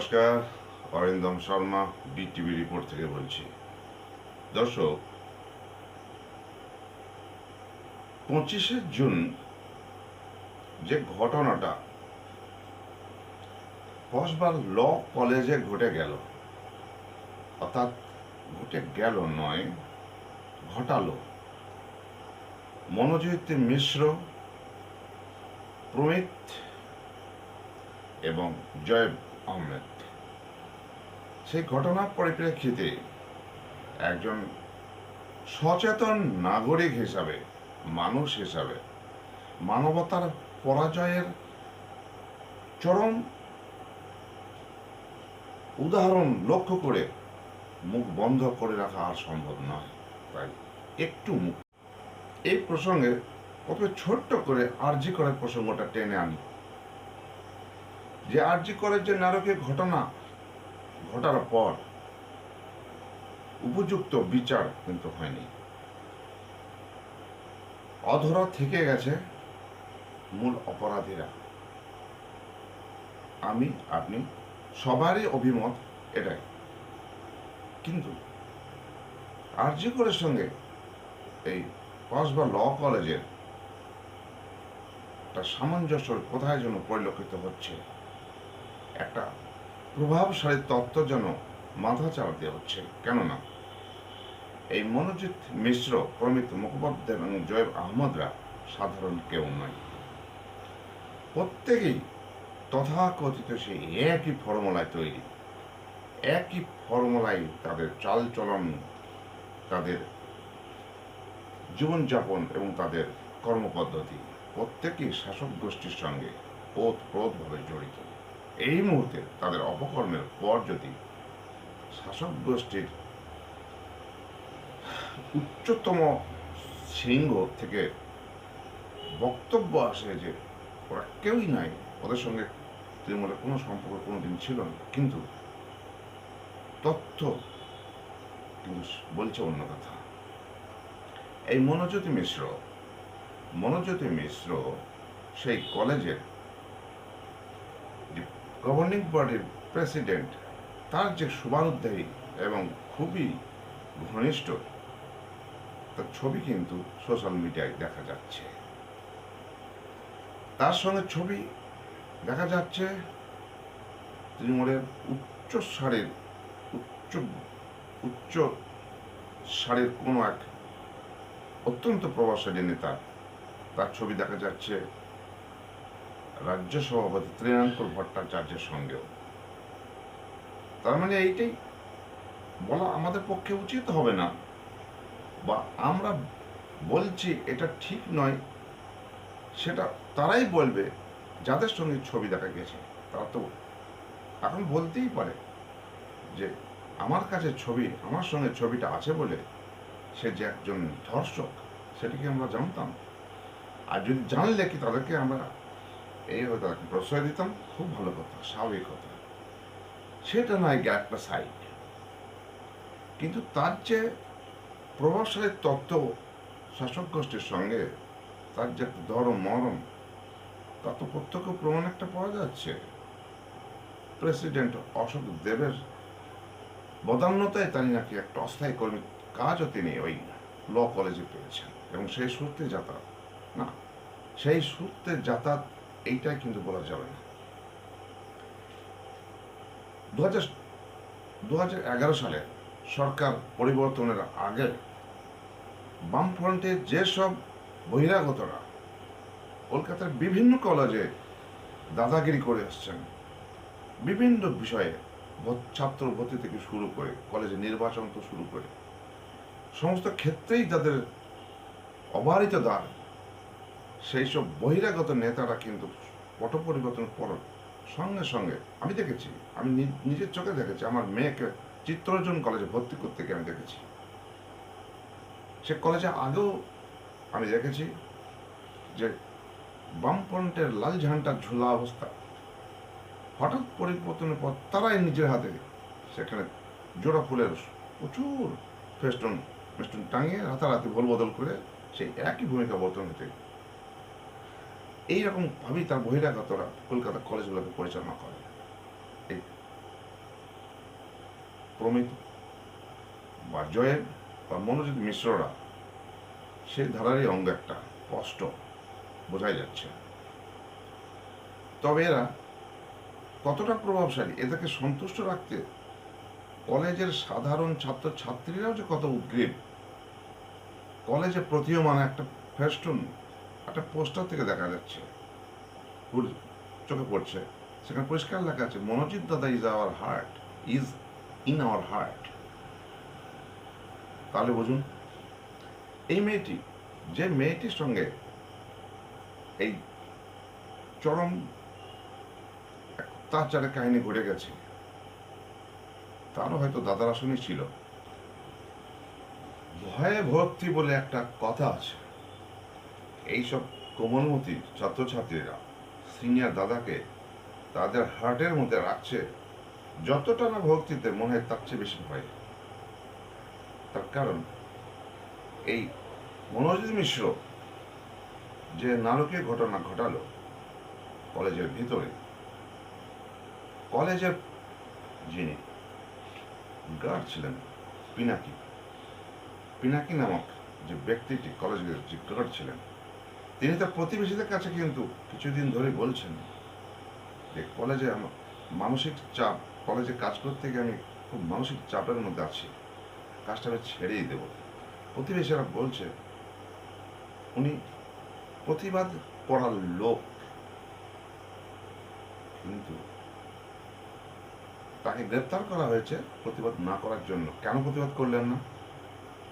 নমস্কার, Arindam Sharma BTV report থেকে বলছি। দর্শক, পঁচিশে জুন যে ঘটনাটা কসবার ল কলেজে ঘটে গেল। অর্থাৎ ঘটে গেল নয়, ঘটালো। মনোজিৎ মিশ্র, প্রমিত এবং জয়েব আহমেদ। সেই ঘটনার পরিপ্রেক্ষিতে একজন সচেতন নাগরিক হিসাবে, মানুষ হিসাবে মানবতার পরাজয়ের চরম উদাহরণ লক্ষ্য করে মুখ বন্ধ করে রাখা আর সম্ভব নয়। তাই একটু মুখ। এই প্রসঙ্গে কত ছোট্ট করে আরজি করার প্রসঙ্গটা টেনে আনি। যে আরজি করার যে নারকীয় ঘটনা ঘটার পর উপযুক্ত বিচার কিন্তু হয়নি। অধরা থেকে গেছে মূল অপরাধীরা। আমি, আপনি, সবারই অভিমত এটাই। কিন্তু আরজি করের সঙ্গে এই কসবা ল কলেজের একটা সামঞ্জস্য কোথায় যেন পরিলক্ষিত হচ্ছে, একটা প্রভাবশালী তত্ত্ব যেন মাথা চালাতে হচ্ছে। কেননা, এই মনোজিৎ মিশ্র, প্রমিত মুখোপাধ্যায় এবং জয়েব আহমদরা সাধারণ কেউ নয়। প্রত্যেকেই তথাকথিত সেই একই ফর্মুলায় তৈরি। একই ফর্মুলায় তাদের চালচলন, তাদের জীবনযাপন এবং তাদের কর্মপদ্ধতি প্রত্যেকেই শাসক গোষ্ঠীর সঙ্গে ওতপ্রোতভাবে জড়িত। এই মুহূর্তে তাদের অপকর্মের পর যদি শাসক গোষ্ঠীর উচ্চতম শৃঙ্গ থেকে বক্তব্য আসে যে ওরা কেউই নাই, ওদের সঙ্গে তৃণমূলের কোনো সম্পর্ক কোনোদিন ছিল না। কিন্তু তথ্য কিন্তু বলছে অন্য কথা। এই মনোজ্যোতি মিশ্র মনোজ্যোতি মিশ্র সেই কলেজের গভর্নিং বডির প্রেসিডেন্ট তার যে শুভানুধ্যায়ী এবং খুবই ঘনিষ্ঠ, তার ছবি কিন্তু সোশ্যাল মিডিয়ায় দেখা যাচ্ছে। তার সঙ্গে ছবি দেখা যাচ্ছে তৃণমূলের উচ্চ সারের, উচ্চ উচ্চ সারের কোনো এক অত্যন্ত প্রভাবশালী নেতা। তার ছবি দেখা যাচ্ছে রাজ্য সভাপতি তৃণাঙ্কুর ভট্টাচার্যের সঙ্গেও। তার মানে এইটাই বলা আমাদের পক্ষে উচিত হবে না। বা আমরা বলছি এটা ঠিক নয়, সেটা তারাই বলবে যাদের সঙ্গে ছবি দেখা গেছে। তারা তো এখন বলতেই পারে যে আমার কাছে ছবি, আমার সঙ্গে ছবিটা আছে বলে সে যে একজন ধর্ষক, সেটা কি আমরা জানতাম? আর যদি জানলে কি তাদেরকে আমরা এইভাবে তাদেরকে প্রশ্রয় দিতাম, খুব ভালো কথা, স্বাভাবিক কথা। সেটা নয় গিয়ে একটা সাইড কিন্তু তার যে প্রভাবশালী তত্ত্ব শাসক গোষ্ঠীর সঙ্গে, তার যে ধরম মরম তা তো প্রত্যক্ষ প্রমাণ একটা পাওয়া যাচ্ছে। প্রেসিডেন্ট অশোক দেবের বদান্যতায় তিনি নাকি একটা অস্থায়ী কর্মী কাজও তিনি ওই ল কলেজে পেয়েছেন। এবং সেই সূত্রে যাতায়াত, না, সেই সূত্রে যাতায়াত এইটাই কিন্তু বলা যাবে না। দু হাজার এগারো সালে সরকার পরিবর্তনের আগে বামফ্রন্টের যেসব বহিরাগতরা কলকাতার বিভিন্ন কলেজে দাদাগিরি করে আসছেন, বিভিন্ন বিষয়ে ছাত্র ভর্তি থেকে শুরু করে কলেজে নির্বাচন তো শুরু করে, সমস্ত ক্ষেত্রেই তাদের অবারিত দ্বার সেই সব বহিরাগত নেতারা কিন্তু পট পরিবর্তন পর সঙ্গে সঙ্গে আমি দেখেছি, আমি নিজের চোখে দেখেছি, আমার মেয়েকে চিত্তরঞ্জন কলেজে ভর্তি করতে গিয়ে আমি দেখেছি। সে কলেজে আগেও আমি দেখেছি যে বামফ্রন্টের লাল ঝান্ডার ঝুলা অবস্থা। হঠাৎ পরিবর্তনের পর তারাই নিজের হাতে সেখানে জোড়া ফুলের প্রচুর ফেস্টন ফেস্টন টাঙিয়ে রাতারাতি বদল করে সেই একই ভূমিকা বর্তন হতে এইরকম ভাবেই তার বহিরাগতরা কলকাতা কলেজগুলোকে পরিচালনা করে। এই প্রমিত বা জয়ের বা মনোজিৎ মিশ্ররা, সেই ধারারই অঙ্গ একটা স্পষ্ট বোঝাই যাচ্ছে। তবে এরা কতটা প্রভাবশালী, এদেরকে সন্তুষ্ট রাখতে কলেজের সাধারণ ছাত্র ছাত্রীরাও যে কত উদ্গ্রীব, কলেজে প্রতীয়মান একটা ফেস্টুন একটা পোস্টার থেকে দেখা যাচ্ছে চোখে পড়ছে, সেখানে পরিষ্কার লেখা আছে, মনোজিৎ দাদা is our heart is in our heart তাহলে বুঝুন, এই মেয়েটি, যে মেয়েটির সঙ্গে এই চরম অত্যাচারের কাহিনী ঘটে গেছে, তারও হয়তো দাদার আসনই ছিল। ভয়ে ভক্তি বলে একটা কথা আছে। এইসব কোমলমতি ছাত্রছাত্রীরা সিনিয়র দাদাকে তাদের হার্টের মধ্যে রাখছে, যতটা না ভক্তিতে মনে হয় তার চেয়ে বেশি ভয়। তার কারণ, এই মনোজিৎ মিশ্র যে নারকীয় ঘটনা ঘটালো কলেজের ভিতরে, কলেজের যিনি গার্ড ছিলেন, পিনাকি পিনাকি নামক যে ব্যক্তিটি কলেজের যে গার্ড ছিলেন তিনি তার প্রতিবেশীদের কাছে কিন্তু কিছুদিন ধরে বলছেন যে কলেজে আমার মানসিক চাপ, কলেজে কাজ করতে গিয়ে আমি খুব মানসিক চাপের মধ্যে আছি। কাজটা আমি ছেড়েই দেবো। প্রতিবেশীরা বলছে, উনি প্রতিবাদ করার লোক। কিন্তু তাকে গ্রেপ্তার করা হয়েছে প্রতিবাদ না করার জন্য। কেন প্রতিবাদ করলেন না?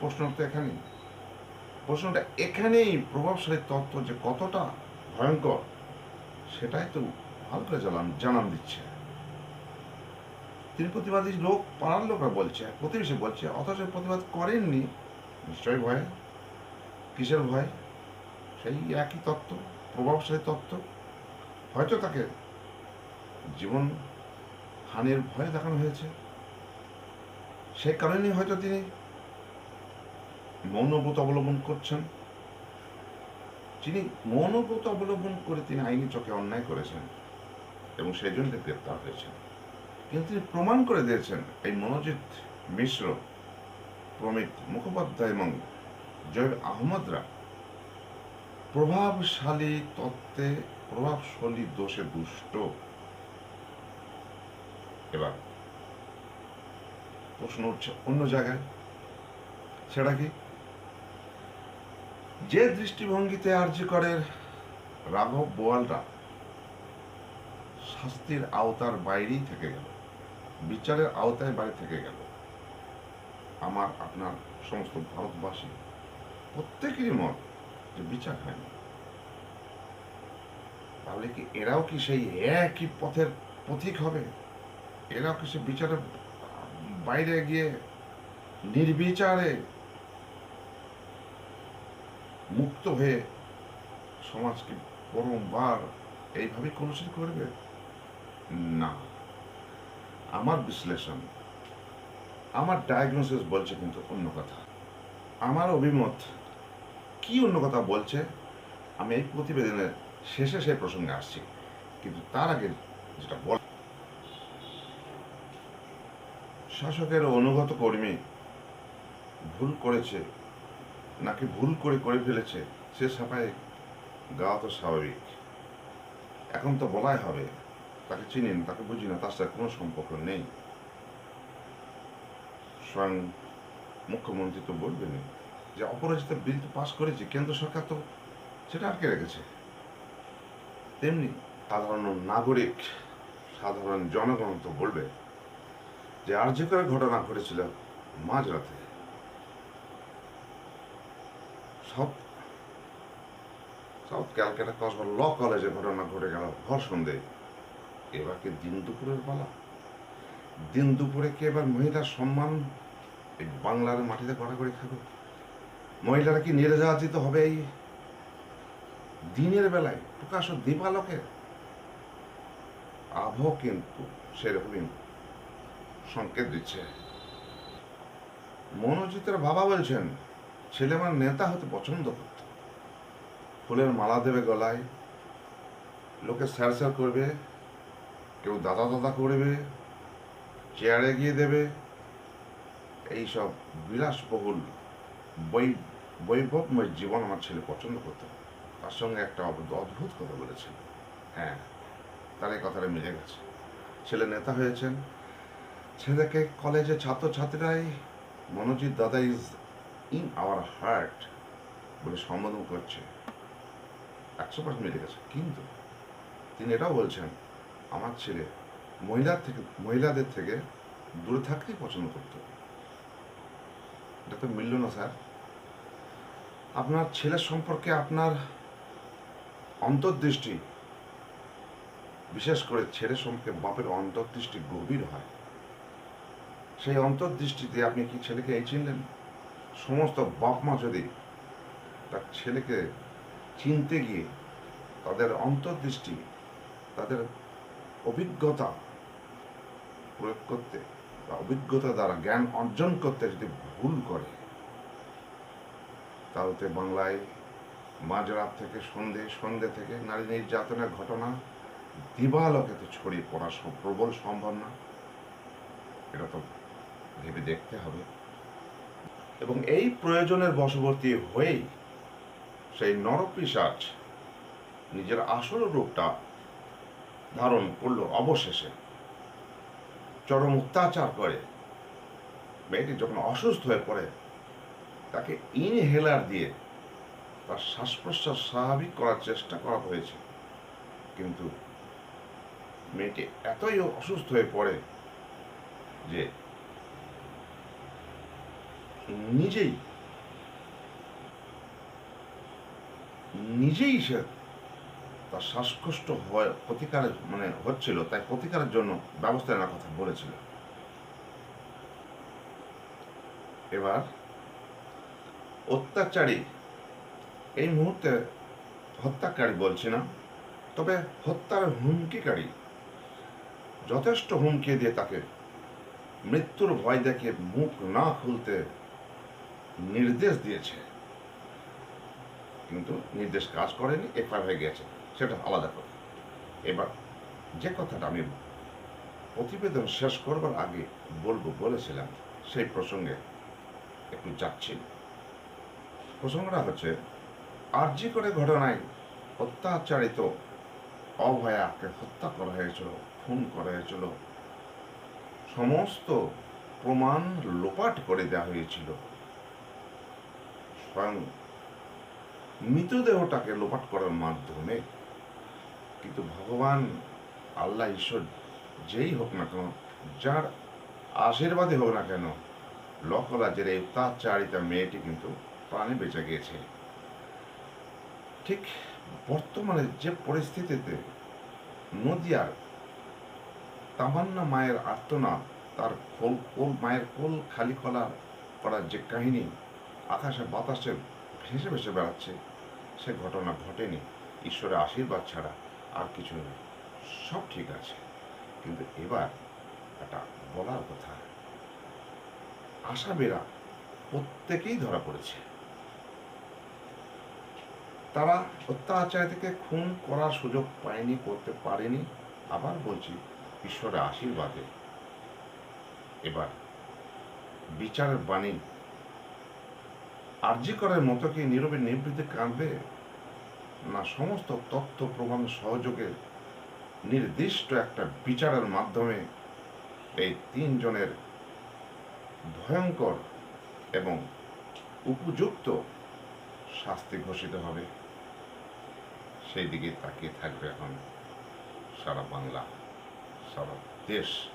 প্রশ্ন তো এখানেই। প্রশ্নটা এখানেই প্রভাবশালী তত্ত্ব যে কতটা ভয়ঙ্কর, সেটাই তো ভালো করে জানান জানান দিচ্ছে। তিনি প্রতিবাদী লোক, পাড়ার লোকরা বলছে, প্রতিবেশী বলছে, অথচ প্রতিবাদ করেননি, নিশ্চয়ই ভয়। কিসের ভয়? সেই একই তত্ত্ব, প্রভাবশালী তত্ত্ব। হয়তো তাকে জীবন হানির ভয় দেখানো হয়েছে। সেই কারণেই হয়তো তিনি মৌনব্রত অবলম্বন করছেন। যিনি মৌনব্রত অবলম্বন করে তিনি আইনি চোখে অন্যায় করেছেন এবং সেই জন্য গ্রেপ্তার হয়েছেন। কিন্তু তিনি প্রমাণ করে দিয়েছেন এই মনোজিৎ মিশ্র, প্রমিত মুখোপাধ্যায় এবং জয়েব আহমদরা প্রভাবশালী তত্ত্বে, প্রভাবশালী দোষে দুষ্ট। এবার প্রশ্ন উঠছে অন্য জায়গায়, সেটা কি? যে দৃষ্টিভঙ্গিতে আর্জি করে রাঘব বোয়ালরা, শাস্তির আওতার বাইরেই থেকে গেল, বিচারের আওতায় বাইরে থেকে গেল। আমার, আপনার সমস্ত ভারতবাসী, প্রত্যেকেরই মত যে বিচার হয়নি। তাহলে কি এরাও কি সেই একই পথের পথিক হবে? এরাও কি সে বিচারের বাইরে গিয়ে নির্বিচারে হয়ে সমাজকে পরমবার এইভাবে কলুষিত করবে? না। আমার বিশ্লেষণ, আমার ডায়াগনোসিস বলছে কিন্তু অন্য কথা। আমার অভিমত, কি অন্য কথা বলছে? আমি এই প্রতিবেদনের শেষে সেই প্রসঙ্গে আসছি। কিন্তু তার আগে যেটা বল শাসকের অনুগত কর্মী ভুল করেছে নাকি ভুল করে করে ফেলেছে, সে সাফায় গাওয়া তো স্বাভাবিক। এখন তো বলাই হবে, তাকে চিনি না তাকে বুঝি না, তার সাথে কোনো সম্পর্ক নেই। স্বয়ং মুখ্যমন্ত্রী তো বলবেন যে অপরাজিত বিল তো পাশ করেছে, কেন্দ্র সরকার তো সেটা আটকে রেখেছে। তেমনি সাধারণ নাগরিক, সাধারণ জনগণ তো বলবে যে আর্যকরের ঘটনা ঘটেছিল মাঝরাতে south south Calcutta Kasba law কলেজে ঘটনা ঘটে গেল ভর সন্ধে। এবার কি দিন দুপুরের পালা? দিন দুপুরে কি এবার মহিলার সম্মান এই বাংলার মাটিতে গড়াগড়ি খাবে মহিলারা কি নেড়ে নির্যাতিত হবে এই দিনের বেলায়? প্রকাশ্য দীপালোকে আবহ কিন্তু সেরকমই সংকেত দিচ্ছে। মনোজিতের বাবা বলছেন ছেলে আমার নেতা হতে পছন্দ করত। ফুলের মালা দেবে গলায়, লোকে স্যার স্যার করবে, কেউ দাদা দাদা করবে, চেয়ারে গিয়ে দেবে, এইসব বিলাসবহুল বৈ বৈভবময় জীবন আমার ছেলে পছন্দ করতো। তার সঙ্গে একটা অদ্ভুত কথা বলেছিল হ্যাঁ তার এই কথাটা মিলে গেছে। ছেলে নেতা হয়েছেন। ছেলেকে কলেজে ছাত্রছাত্রীরাই মনোজিৎ দাদা ইজ ইন আওয়ার হার্ট বলে সম্বোধন করছে। একশো পার্সেন্ট মিলে গেছে। কিন্তু তিনি এটাও বলছেন, আমার ছেলে মহিলার থেকে, মহিলাদের থেকে দূরে থাকতেই পছন্দ করত। এটা তো মিলল না, স্যার। আপনার ছেলের সম্পর্কে আপনার অন্তর্দৃষ্টি, বিশেষ করে ছেলে সম্পর্কে বাপের অন্তর্দৃষ্টি গভীর হয়। সেই অন্তর্দৃষ্টিতে আপনি কি ছেলেকে এই চিনলেন? সমস্ত বাপ মা যদি তার ছেলেকে চিনতে গিয়ে তাদের অন্তর্দৃষ্টি, তাদের অভিজ্ঞতা প্রয়োগ করতে বা অভিজ্ঞতা দ্বারা জ্ঞান অর্জন করতে যদি ভুল করে, তাহলে বাংলায় মাঝরাত থেকে সন্ধে সন্ধে থেকে নারী নির্যাতনের ঘটনা দিবালোকেতে ছড়িয়ে পড়া প্রবল সম্ভব না এটা তো ভেবে দেখতে হবে। এবং এই প্রয়োজনের বশবর্তী হয়েই সেই নরপিসাচ নিজের আসল রূপটা ধারণ করল অবশেষে। চরম অত্যাচার করে। মেয়েটি যখন অসুস্থ হয়ে পড়ে, তাকে ইনহেলার দিয়ে তার শ্বাস প্রশ্বাস স্বাভাবিক করার চেষ্টা করা হয়েছে। কিন্তু মেয়েটি এতই অসুস্থ হয়ে পড়ে যে নিজেই। নিজেই সে তার শ্বাসকষ্ট হয় প্রতিকারের মানে হচ্ছিল, তাই প্রতিকারের জন্য ব্যবস্থা নেওয়ার কথা বলেছিল। এবার অত্যাচারী এই মুহূর্তে হত্যাকারী বলছি না, তবে হত্যার হুমকিকারী, যথেষ্ট হুমকি দিয়ে তাকে মৃত্যুর ভয় দেখে মুখ না খুলতে নির্দেশ দিয়েছে। কিন্তু নির্দেশ কাজ করেনি এফআইআর হয়ে গেছে, সেটা আলাদা কথা। এবার যে কথাটা আমি প্রতিবেদন শেষ করবার আগে বলব, বলেছিলাম, সেই প্রসঙ্গে একটু যাচ্ছি। প্রসঙ্গটা হচ্ছে আর্জি করে ঘটনায় অত্যাচারিত অভয়াকে হত্যা করা হয়েছিল, খুন করা হয়েছিল, সমস্ত প্রমাণ লোপাট করে দেওয়া হয়েছিল। স্বয়ং মৃতদেহটাকে লোপাট করার মাধ্যমে কিন্তু ভগবান, আল্লাহ, ঈশ্বর যেই হোক না কেন, যার আশীর্বাদে হোক না কেন লকলাজের এই অত্যাচারিতা মেয়েটি কিন্তু প্রাণে বেঁচে গিয়েছে। ঠিক বর্তমানে যে পরিস্থিতিতে নদিয়ার তামান্না মায়ের আর্তনাদ, তার কোল কোল, মায়ের কোল খালি কলা করার যে কাহিনী আকাশে বাতাসে ভেসে ভেসে বেড়াচ্ছে। সে ঘটনা ঘটেনি। ঈশ্বরের আশীর্বাদ ছাড়া আর কিছু নেই সব ঠিক আছে। কিন্তু এবার একটা বলার কথা। আশাবেরা প্রত্যেকেই ধরা পড়েছে। তারা অত্যাচার থেকে খুন করার সুযোগ পায়নি, করতে পারেনি। আবার বলছি, ঈশ্বরের আশীর্বাদে। এবার বিচারের বাণী আর্জি করার মতো কি নীরবে নিবৃত্তে কাঁদবে? না, সমস্ত তথ্য প্রমাণ সহযোগে নির্দিষ্ট একটা বিচারের মাধ্যমে এই তিনজনের ভয়ঙ্কর এবং উপযুক্ত শাস্তি ঘোষিত হবে। সেই দিকে তাকিয়ে থাকবে এখন সারা বাংলা, সারা দেশ।